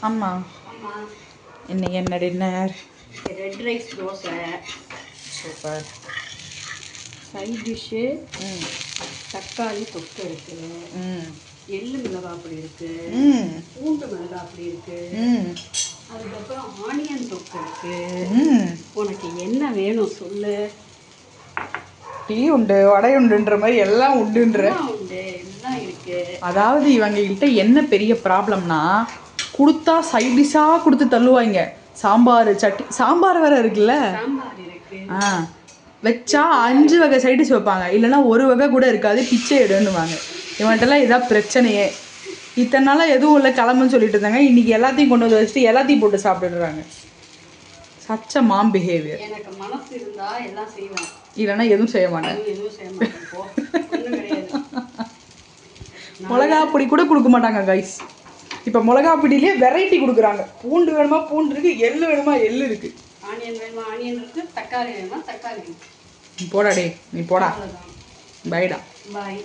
அம்மா இன்னைக்கு என்ன dinner red rice dosa. Super. Side dish ம். தக்காளி தொக்கு இருக்கு. ம். எள்ளு மிளகா அப்படி இருக்கு. ம். பூண்டு மிளகா அப்படி இருக்கு. ம். அதுக்கப்புறம் ஆனியன் தொக்கு இருக்கு. ம். உனக்கு என்ன வேணும் சொல்லு. டீ உண்டு வடை உண்டுன்ற மாதிரி எல்லாம் உண்டுன்ற. உண்டு எல்லாம் இருக்கு. அதாவது இவங்ககிட்ட என்ன பெரிய ப்ராப்ளம்னா கொடுத்தா சைடிஷாக கொடுத்து தள்ளுவாங்க சாம்பார் சட்னி சாம்பார் வேற இருக்குல்ல? ஆ. வச்சா அஞ்சு வகை சைடிஷ் வைப்பாங்க. இல்லைன்னா ஒரு வகை கூட இருக்காது. பிச்சை எடுன்னுவாங்க. இவன்ட்டெல்லாம் இதான் பிரச்சனையே. இத்தனை நாளாக எதுவும் இல்லை. கிளம்புன்னு சொல்லிட்டு இருந்தாங்க. இன்னைக்கு எல்லாத்தையும் கொண்டு வந்து வச்சுட்டு எல்லாத்தையும் போட்டு சாப்பிட்டுடுறாங்க. சச்ச மாம் பிஹேவியர் எனக்கு மனசு இருந்தா எல்லாம் செய்வேன். இல்லைன்னா எதுவும் செய்ய மாட்டேன். எதுவும் செய்ய மிளகா பொடி கூட கொடுக்க மாட்டாங்க கைஸ் இப்போ மிளகா பொடியிலே வெரைட்டி கொடுக்குறாங்க. பூண்டு வேணுமா பூண்டு இருக்கு எள்ளு வேணுமா எள்ளு இருக்கு. ஆனியன் வேணுமா ஆனியன் இருக்கு தக்காளி வேணுமா தக்காளி இருக்கு. நீ போடா டே நீ போடா. பைடா பாய்